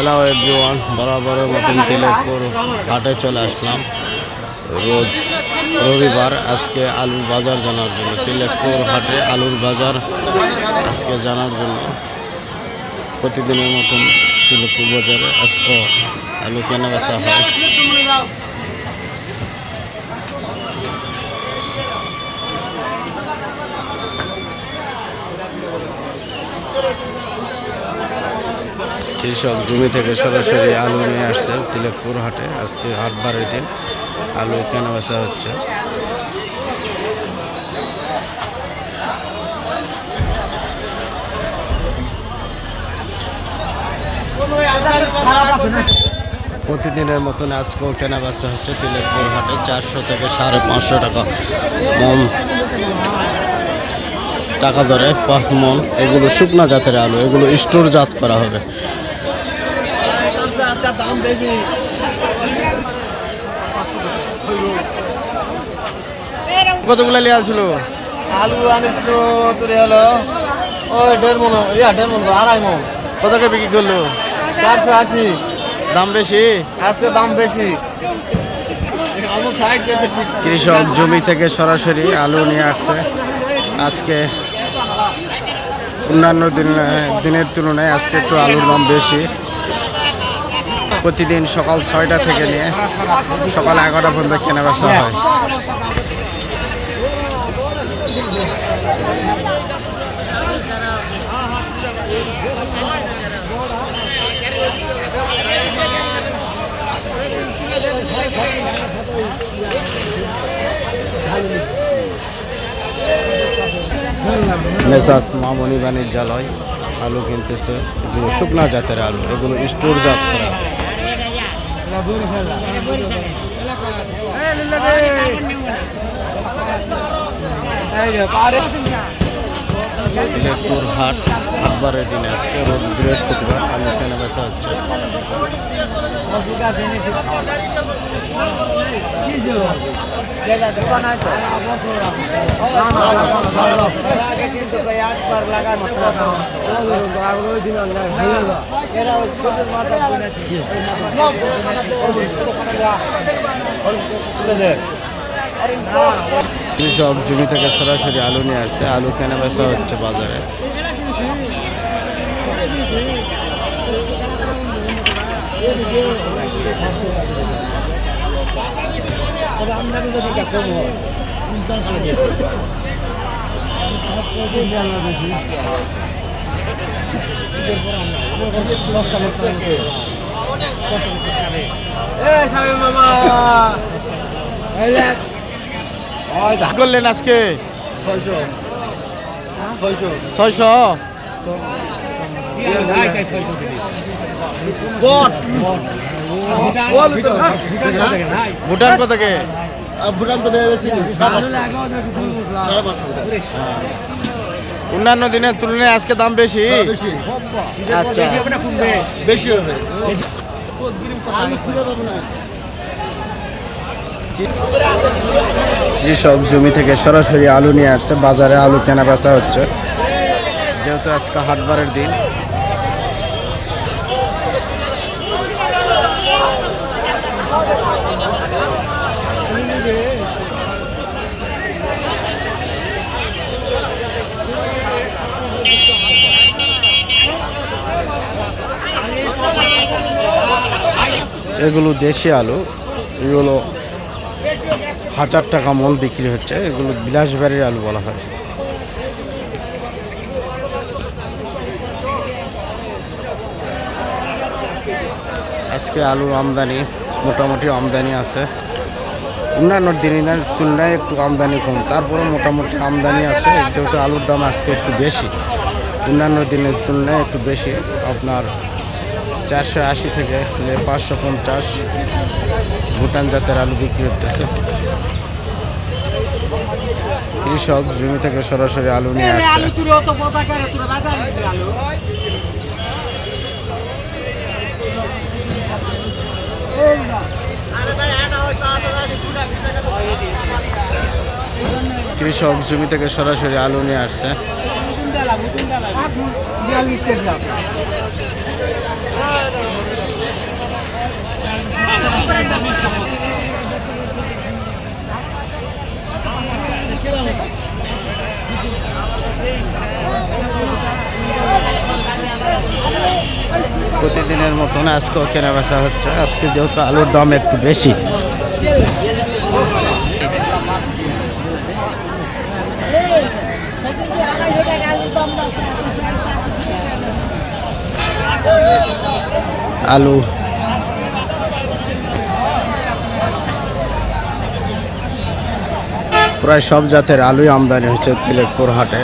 Hello everyone বরাবরের মতন তিলেকপুর হাটে চলে আসলাম। রোজ রবিবার আজকে আলুর বাজার জানার জন্য। তিলেকপুর হাটে আলুর বাজার আজকে জানার জন্য। প্রতিদিনের মতন তিলেকপুর বাজারে আজকে আলু কেনা বেচা হয়। কৃষক জমি থেকে সরাসরি আলু নিয়ে আসছে তিলেকপুর হাটে। আজকে হাটবারের দিন আলু কেনা বেচা হচ্ছে। প্রতিদিনের মতন আজকেও কেনা বেচা হচ্ছে তিলেকপুর হাটে। চারশো থেকে সাড়ে পাঁচশো টাকা মন। টাকা দরে পার এগুলো শুকনা জাতের আলু এগুলো স্টোর জাত করা হবে। কতগুলো লিয়াল ছিল আলু আনিছিল তোর হলো ওই দেড় মন ইয়া দেড় মন আড়াই মন। কত করে বিক্রি করল? চারশো আশি। দাম বেশি? আজকে দাম বেশি। কৃষক জমি থেকে সরাসরি আলু নিয়ে আসছে। আজকে অন্যান্য দিন দিনের তুলনায় আজকে একটু আলুর দাম বেশি। প্রতিদিন সকাল ছয়টা থেকে নিয়ে সকাল এগারোটা পর্যন্ত কেনা বেচা হয়। মেসাস মামনি বাণিজ্যালয় আলু কিনতেছে। এগুলো শুকনা জাতের আলু এগুলো স্টোর জাত করা। তিলেকপুর হাট হাটবারের দিন আজকে রোজ বৃহস্পতিবার আলু কেনা বেচা হচ্ছে। কিন্তু কৃষক জমি থেকে সরাসরি আলু নিয়ে আসছে। আলু কেনা বেচা হচ্ছে বাজারে। এ সাহেব মামা। এই করলেন আজকে? ছয়শো। ছয়শো। ছয়শো? বট ভুটান কোথাকে? তো অন্যান্য দিনের তুলনায় আজকে দাম বেশি? বেশি। আচ্ছা। বেশি হবে। খুঁজে পাবো না। কৃষক জমি থেকে সরাসরি আলু নিয়ে আসছে, বাজারে আলু কেনা বেচা হচ্ছে। যেহেতু আজকে হাটবারের দিন। এগুলো দেশি আলু। এগুলো হাজার টাকা মন বিক্রি হচ্ছে। এগুলো বিলাসবাড়ির আলু বলা হয়। আজকে আলুর আমদানি, মোটামুটি আমদানি আছে। অন্যান্য দিনের তুলনায় একটু আমদানি কম। তারপরে মোটামুটি আমদানি আছে। যেহেতু আলুর দাম আজকে একটু বেশি। অন্যান্য দিনের তুলনায় একটু বেশি। আপনার চারশো আশি থেকে পাঁচশো পঞ্চাশ ভুটান জাতের আলু বিক্রি করতেছে কৃষক জমি থেকে সরাসরি আলু নিয়ে আসছে। কৃষক জমি থেকে সরাসরি আলু নিয়ে আসছে। প্রতিদিনের মতন আজকেও কেনাবেচা হচ্ছে। আজকে যেহেতু আলুর দাম একটু বেশি। আড়াইশো টাকা আলু। প্রায় সব জাতের আলুই আমদানি হচ্ছে তিলেকপুর হাটে।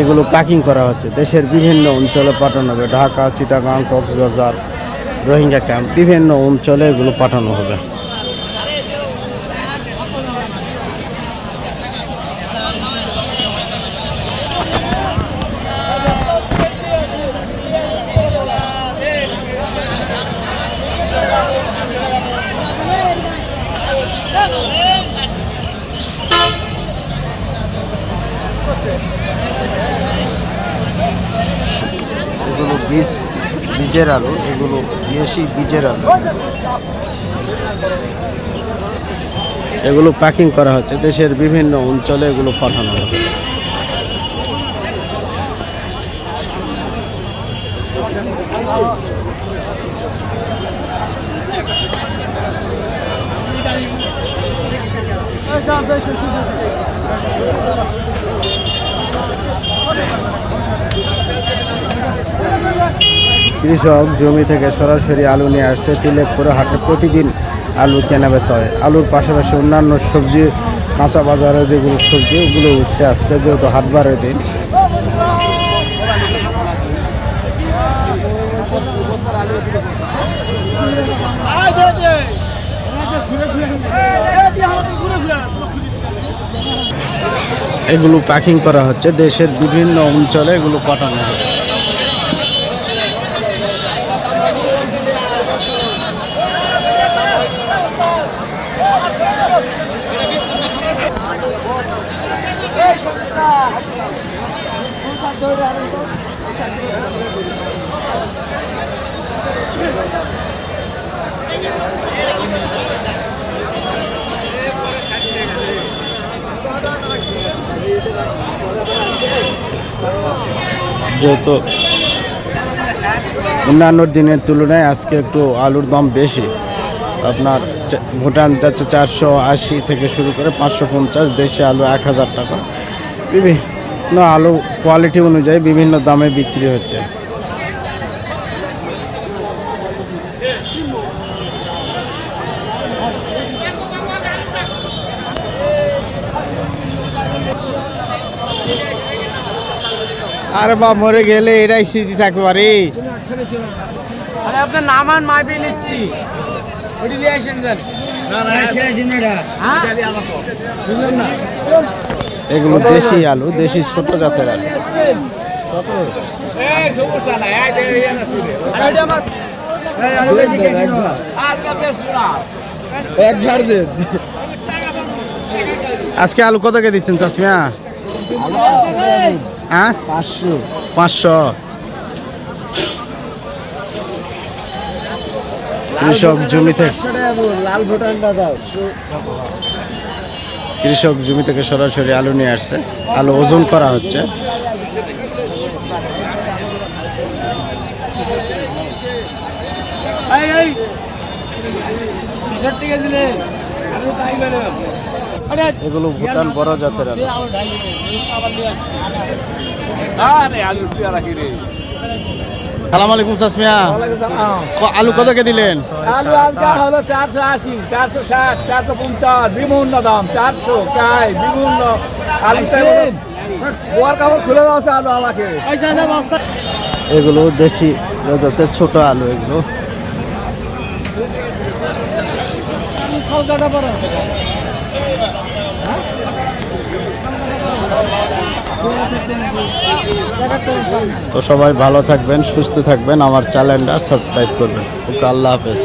এগুলো প্যাকিং করা হচ্ছে। দেশের বিভিন্ন অঞ্চলে পাঠানো হবে। ঢাকা, চিটাগাং, কক্সবাজার, রোহিঙ্গা ক্যাম্প বিভিন্ন অঞ্চলে এগুলো পাঠানো হবে। এগুলো বীজ, বীজের আলু, এগুলো দেশি বীজের আলু। এগুলো প্যাকিং করা হচ্ছে, দেশের বিভিন্ন অঞ্চলে এগুলো পাঠানো হবে। কৃষক জমি থেকে সরাসরি আলু নিয়ে আসছে তিলেকপুরে হাটে। প্রতিদিন আলু কেনা বেচা হয়। আলুর পাশাপাশি অন্যান্য সবজি, কাঁচা বাজারে যেগুলো সবজি, ওগুলো উঠছে আজকে, যেহেতু হাটবারের দিন। এগুলো প্যাকিং করা হচ্ছে। দেশের বিভিন্ন অঞ্চলে এগুলো পাঠানো হবে যেহেতু অন্যান্য দিনের তুলনায় আজকে একটু আলুর দাম বেশি। আপনার ভুটান যাচ্ছে চারশো আশি থেকে শুরু করে পাঁচশো পঞ্চাশ, দেশি আলু এক হাজার টাকা। বিভিন্ন আলু কোয়ালিটি অনুযায়ী বিভিন্ন দামে বিক্রি হচ্ছে। আরে বা মরে গেলে এটাই স্মৃতি থাকতে পারে আপনার নাম আর মাইপে নিচ্ছি। ওটি নিয়ে আসেন এগুলো দেশি আলু দেশি ছোট জাতের আলু। এক ঝাড় দেন আজকে আলু কত কে দিচ্ছেন চাষমিয়া হ্যাঁ? পাঁচশো। পাঁচশো। কৃষক জমি থেকে লাল ভুটানটা দাও। কৃষক জমি থেকে সরাসরি আলু নিয়ে আসছে। আলু ওজন করা হচ্ছে। দিলে। এগুলো ভুটান বড় জাতের সালাম আলাইকুম ক- আলু কত কে দিলেন? আলু আজকে হলো চারশো আশি চারশো ষাট চারশো পঞ্চাশ বিভিন্ন দাম চারশো কাই বিভিন্ন আলু বোয়ার কাপড় খুলে দাও আলু আমাকে এগুলো দেশি জাতের ছোট আলু এগুলো। তো সবাই ভালো থাকবেন সুস্থ থাকবেন। আমার চ্যানেলটা সাবস্ক্রাইব করবেন। ওকে আল্লাহ হাফেজ।